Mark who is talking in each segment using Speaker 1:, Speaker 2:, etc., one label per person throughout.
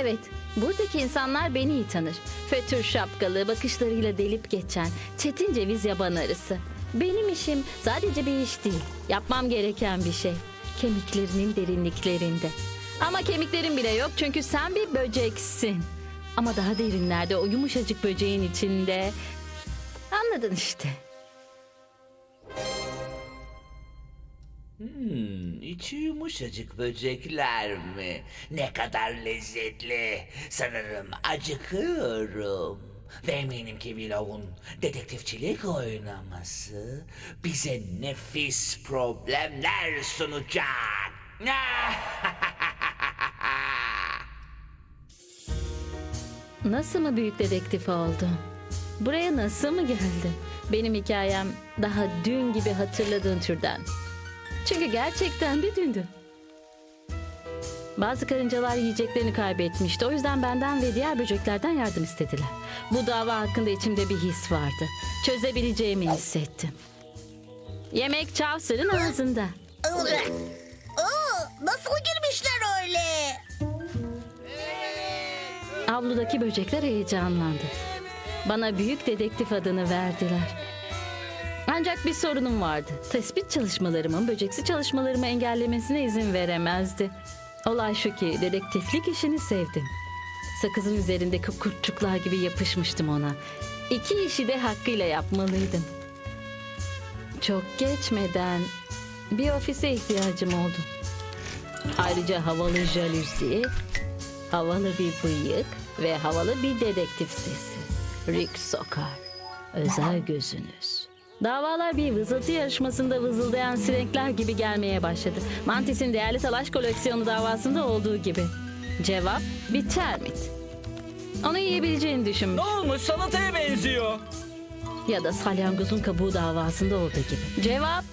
Speaker 1: Evet, buradaki insanlar beni iyi tanır. Fötür şapkalı, bakışlarıyla delip geçen, çetin ceviz yaban arısı. Benim işim sadece bir iş değil, yapmam gereken bir şey. Kemiklerinin derinliklerinde. Ama kemiklerin bile yok çünkü sen bir böceksin. Ama daha derinlerde o yumuşacık böceğin içinde... Anladın işte.
Speaker 2: Hmm, içi yumuşacık böcekler mi? Ne kadar lezzetli. Sanırım acıkıyorum. Ve eminim ki Willow'un dedektifçilik oynaması bize nefis problemler sunacak.
Speaker 1: Nasıl mı büyük dedektif oldun? Buraya nasıl mı geldin? Benim hikayem daha dün gibi hatırladığın türden. Çünkü gerçekten bir dündü. Bazı karıncalar yiyeceklerini kaybetmişti. O yüzden benden ve diğer böceklerden yardım istediler. Bu dava hakkında içimde bir his vardı. Çözebileceğimi hissettim. Yemek Chaucer'ın ağzında.
Speaker 3: Aa, nasıl girmişler
Speaker 1: Avludaki böcekler heyecanlandı. Bana büyük dedektif adını verdiler. Ancak bir sorunum vardı. Tespit çalışmalarımın böceksi çalışmalarımı engellemesine izin veremezdi. Olay şu ki dedektiflik işini sevdim. Sakızın üzerindeki kurtçuklar gibi yapışmıştım ona. İki işi de hakkıyla yapmalıydım. Çok geçmeden bir ofise ihtiyacım oldu. Ayrıca havalı jaluzi, havalı bir bıyık ve havalı bir dedektif sesi. Rick Sokar, özel gözünüz. Davalar bir vızıltı yarışmasında vızıldayan sirenkler gibi gelmeye başladı. Mantis'in değerli talaş koleksiyonu davasında olduğu gibi. Cevap bir termit. Onu yiyebileceğini düşünmüş.
Speaker 4: Ne olmuş salataya benziyor.
Speaker 1: Ya da salyangozun kabuğu davasında olduğu gibi. Cevap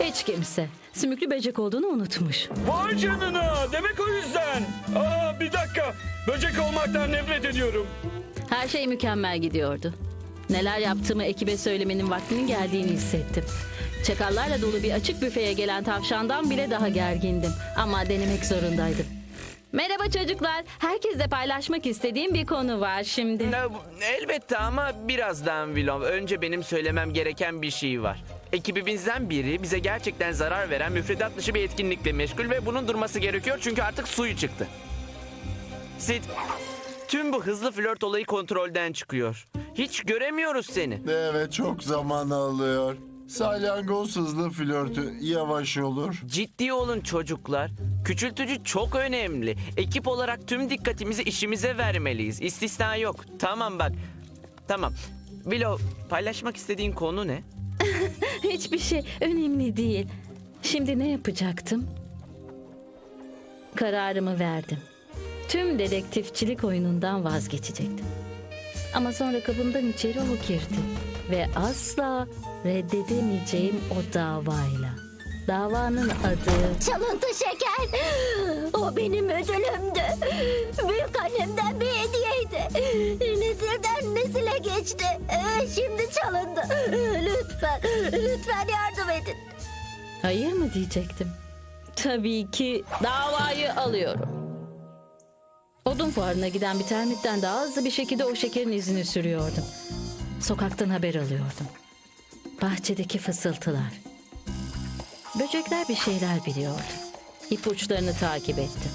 Speaker 1: hiç kimse. Sümüklü böcek olduğunu unutmuş.
Speaker 4: Vay canına demek o yüzden. Aa bir dakika böcek olmaktan nefret ediyorum.
Speaker 1: Her şey mükemmel gidiyordu. Neler yaptığımı ekibe söylemenin vaktinin geldiğini hissettim. Çakallarla dolu bir açık büfeye gelen tavşandan bile daha gergindim. Ama denemek zorundaydım. Merhaba çocuklar. Herkesle paylaşmak istediğim bir konu var şimdi.
Speaker 5: Ne- Elbette ama birazdan Willow. Önce benim söylemem gereken bir şey var. Ekibimizden biri bize gerçekten zarar veren müfredat dışı bir etkinlikle meşgul ve bunun durması gerekiyor çünkü artık suyu çıktı. Sid, tüm bu hızlı flört olayı kontrolden çıkıyor. Hiç göremiyoruz seni.
Speaker 6: Evet çok zaman alıyor. Salyangoz hızlı flörtü yavaş olur.
Speaker 5: Ciddi olun çocuklar. Küçültücü çok önemli. Ekip olarak tüm dikkatimizi işimize vermeliyiz. İstisna yok. Tamam bak. Tamam. Willow, paylaşmak istediğin konu ne?
Speaker 1: Hiçbir şey önemli değil. Şimdi ne yapacaktım? Kararımı verdim. Tüm dedektifçilik oyunundan vazgeçecektim. Ama sonra kapımdan içeri o girdi. Ve asla reddedemeyeceğim o davayla. Davanın adı
Speaker 3: Çalıntı şeker. O benim ödülümdü. Büyük annemden bir hediyeydi. Nesilden nesile geçti. Ee, Şimdi çalındı. Lütfen, lütfen yardım edin.
Speaker 1: hayır mı diyecektim. Tabii ki davayı alıyorum. Odun fuarına giden bir termitten daha hızlı bir şekilde o şekerin izini sürüyordum. Sokaktan haber alıyordum. Bahçedeki fısıltılar. Böcekler bir şeyler biliyordu. İpuçlarını takip ettim.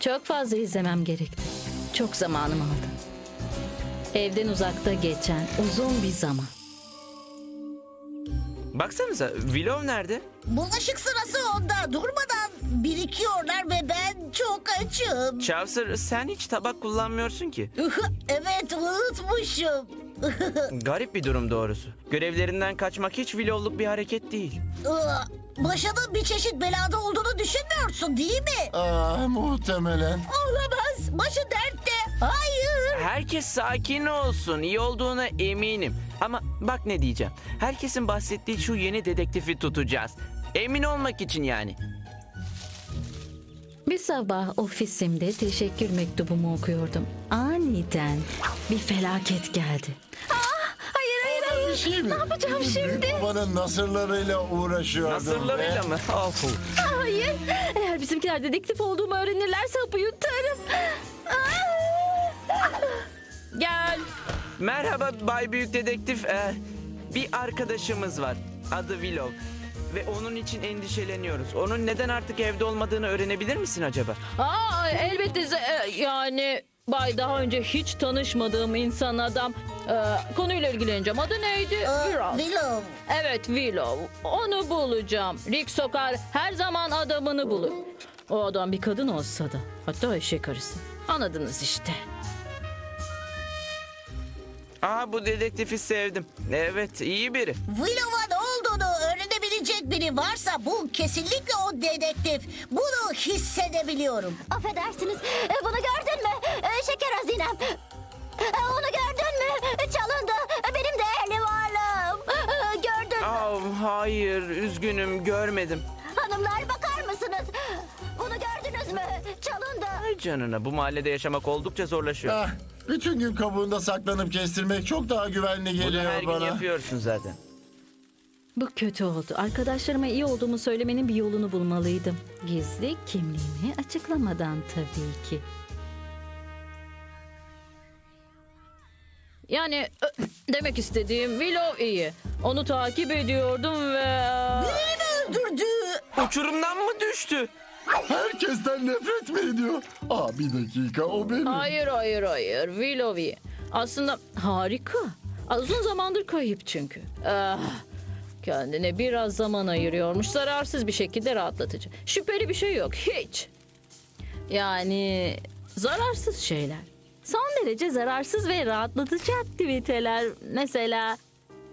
Speaker 1: Çok fazla izlemem gerekti. Çok zamanım aldı. Evden uzakta geçen uzun bir zaman.
Speaker 5: Baksanıza Willow nerede?
Speaker 3: Bulaşık sırası onda. Durmadan birikiyorlar ve ben çok açım.
Speaker 5: Chaucer sen hiç tabak kullanmıyorsun ki.
Speaker 3: evet unutmuşum.
Speaker 5: Garip bir durum doğrusu. Görevlerinden kaçmak hiç Willow'luk bir hareket değil.
Speaker 3: Başının bir çeşit belada olduğunu düşünmüyorsun değil mi?
Speaker 6: Ah muhtemelen.
Speaker 3: Olamaz. Başı dertte. Hayır.
Speaker 5: Herkes sakin olsun. iyi olduğuna eminim. Ama bak ne diyeceğim. Herkesin bahsettiği şu yeni dedektifi tutacağız. Emin olmak için yani.
Speaker 1: Bir sabah ofisimde teşekkür mektubumu okuyordum. Aniden bir felaket geldi. Ah, hayır hayır hayır.
Speaker 6: bir şey mi?
Speaker 1: Ne yapacağım şimdi?
Speaker 6: Büyük babanın nasırlarıyla uğraşıyordum.
Speaker 5: Nasırlarıyla
Speaker 6: ve-
Speaker 5: mı? Of.
Speaker 1: Hayır. Eğer bizimkiler dedektif olduğumu öğrenirlerse hapı yutarım. Gel.
Speaker 5: Merhaba Bay Büyük Dedektif. Ee, bir arkadaşımız var. Adı Willow. Ve onun için endişeleniyoruz. Onun neden artık evde olmadığını öğrenebilir misin acaba?
Speaker 1: Aa, elbette ze- e, yani Bay daha önce hiç tanışmadığım insan adam. Ee, konuyla ilgileneceğim. Adı neydi? Viral.
Speaker 3: Willow.
Speaker 1: Evet Willow. Onu bulacağım. Rick Sokar her zaman adamını bulur. O adam bir kadın olsa da. Hatta eşek karısı. Anladınız işte.
Speaker 5: Aa bu dedektifi sevdim. Evet iyi biri.
Speaker 7: Olduğunu öğrenebilecek biri varsa bu kesinlikle o dedektif. Bunu hissedebiliyorum.
Speaker 3: Affedersiniz. E, Bunu gördün mü? E, Şeker hazinem. E, Onu gördün mü? E, Çalındı. E, Benim değerli varlığım. E, Gördün mü?
Speaker 5: Aa, hayır üzgünüm görmedim.
Speaker 3: Hanımlar bakar mısınız? Bunu gördünüz mü? Çalındı.
Speaker 5: Ay canına bu mahallede yaşamak oldukça zorlaşıyor.
Speaker 6: Ah, bütün gün kabuğunda saklanıp kestirmek çok daha güvenli
Speaker 5: Bunu
Speaker 6: geliyor
Speaker 5: her gün
Speaker 6: bana.
Speaker 5: yapıyorsun zaten.
Speaker 1: Bu kötü oldu. Arkadaşlarıma iyi olduğumu söylemenin bir yolunu bulmalıydım. Gizli kimliğimi açıklamadan tabii ki. Yani ö, demek istediğim Willow iyi. Onu takip ediyordum ve...
Speaker 7: Birini öldürdü.
Speaker 5: Uçurumdan mı düştü?
Speaker 6: Herkesten nefret mi ediyor? Aa bir dakika o benim.
Speaker 1: Hayır hayır hayır Willow iyi. Aslında harika. Uzun zamandır kayıp çünkü. Ah, kendine biraz zaman ayırıyormuş. Zararsız bir şekilde rahatlatıcı. Şüpheli bir şey yok hiç. Yani zararsız şeyler. Son derece zararsız ve rahatlatıcı aktiviteler. Mesela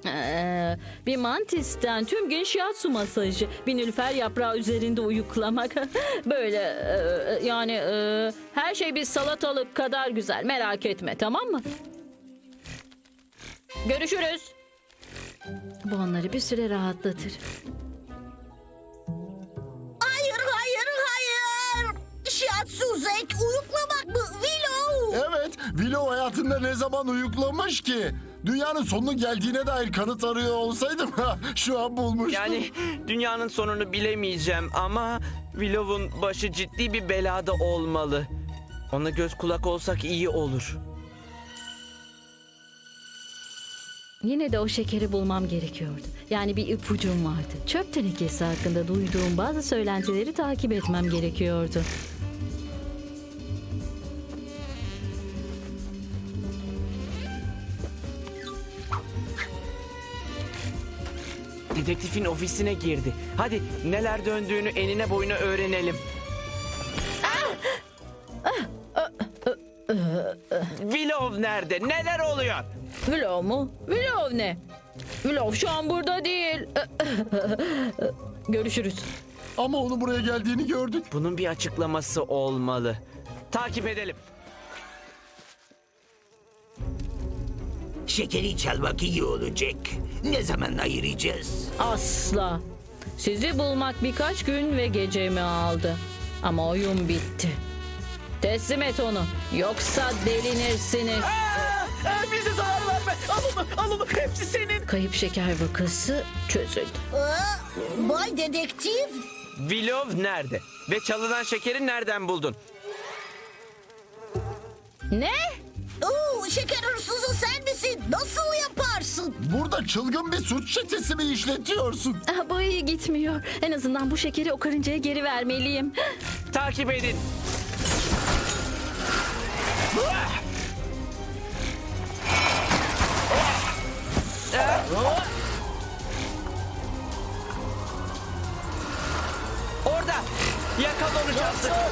Speaker 1: eee, bir mantisten tüm gün shiatsu masajı, bir nülfer yaprağı üzerinde uyuklamak. Böyle eee, yani eee, her şey bir salatalık kadar güzel. Merak etme tamam mı? Görüşürüz. Bu onları bir süre rahatlatır.
Speaker 7: Hayır hayır hayır. Shiatsu Zek uyuklamak mı? Willow.
Speaker 6: Evet, Willow hayatında ne zaman uyuklamış ki? Dünyanın sonunun geldiğine dair kanıt arıyor olsaydım şu an bulmuştum.
Speaker 5: Yani dünyanın sonunu bilemeyeceğim ama Willow'un başı ciddi bir belada olmalı. Ona göz kulak olsak iyi olur.
Speaker 1: Yine de o şekeri bulmam gerekiyordu. Yani bir ipucum vardı. Çöp tenekesi hakkında duyduğum bazı söylentileri takip etmem gerekiyordu.
Speaker 5: Dedektifin ofisine girdi. Hadi neler döndüğünü enine boyuna öğrenelim. Willow nerede? Neler oluyor?
Speaker 1: Willow mu? Willow ne? Willow şu an burada değil. Görüşürüz.
Speaker 6: Ama onu buraya geldiğini gördük.
Speaker 5: Bunun bir açıklaması olmalı. Takip edelim.
Speaker 2: Şekeri çalmak iyi olacak. Ne zaman ayıracağız?
Speaker 1: Asla. Sizi bulmak birkaç gün ve gecemi aldı. Ama oyun bitti. Teslim et onu. Yoksa delinirsiniz.
Speaker 5: bize zarar verme. Al onu, al onu. Hepsi senin.
Speaker 1: Kayıp şeker vakası çözüldü.
Speaker 7: Aa, Bay dedektif.
Speaker 5: Willow nerede? Ve çalınan şekeri nereden buldun?
Speaker 1: Ne?
Speaker 7: Oo, şeker hırsızı sen misin? Nasıl yaparsın?
Speaker 6: Burada çılgın bir suç çetesi mi işletiyorsun?
Speaker 1: Ah, Bu iyi gitmiyor. En azından bu şekeri o karıncaya geri vermeliyim.
Speaker 5: Takip edin. Orada. Yakal onu Johnson.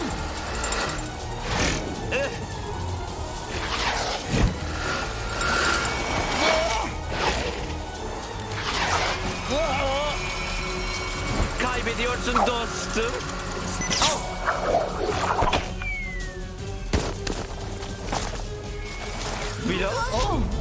Speaker 5: Kaybediyorsun dostum. Willow. Oh!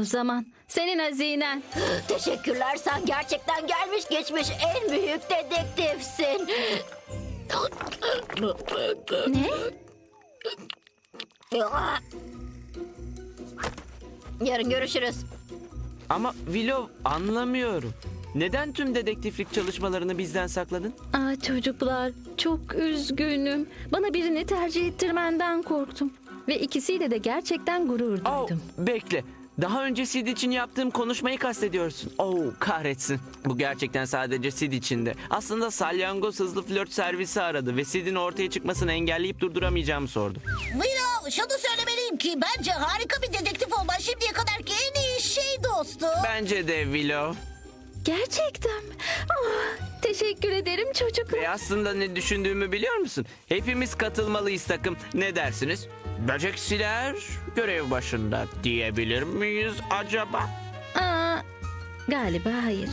Speaker 1: O zaman. Senin hazinen.
Speaker 3: Teşekkürler sen gerçekten gelmiş geçmiş en büyük dedektifsin.
Speaker 1: Ne?
Speaker 3: Yarın görüşürüz.
Speaker 5: Ama Willow anlamıyorum. Neden tüm dedektiflik çalışmalarını bizden sakladın?
Speaker 1: Aa, çocuklar çok üzgünüm. Bana birini tercih ettirmenden korktum. Ve ikisiyle de gerçekten gurur
Speaker 5: Oh,
Speaker 1: duydum.
Speaker 5: bekle. Daha önce Sid için yaptığım konuşmayı kastediyorsun. Oh kahretsin. Bu gerçekten sadece Sid içinde. Aslında salyangoz hızlı flört servisi aradı ve Sid'in ortaya çıkmasını engelleyip durduramayacağımı sordu.
Speaker 7: Willow şunu söylemeliyim ki bence harika bir dedektif olman şimdiye kadarki en iyi şey dostum.
Speaker 5: Bence de Willow.
Speaker 1: Gerçekten mi? Ah, teşekkür ederim çocuklar.
Speaker 5: Ve aslında ne düşündüğümü biliyor musun? Hepimiz katılmalıyız takım. Ne dersiniz? Böceksiler görev başında diyebilir miyiz acaba?
Speaker 1: Aa, galiba hayır.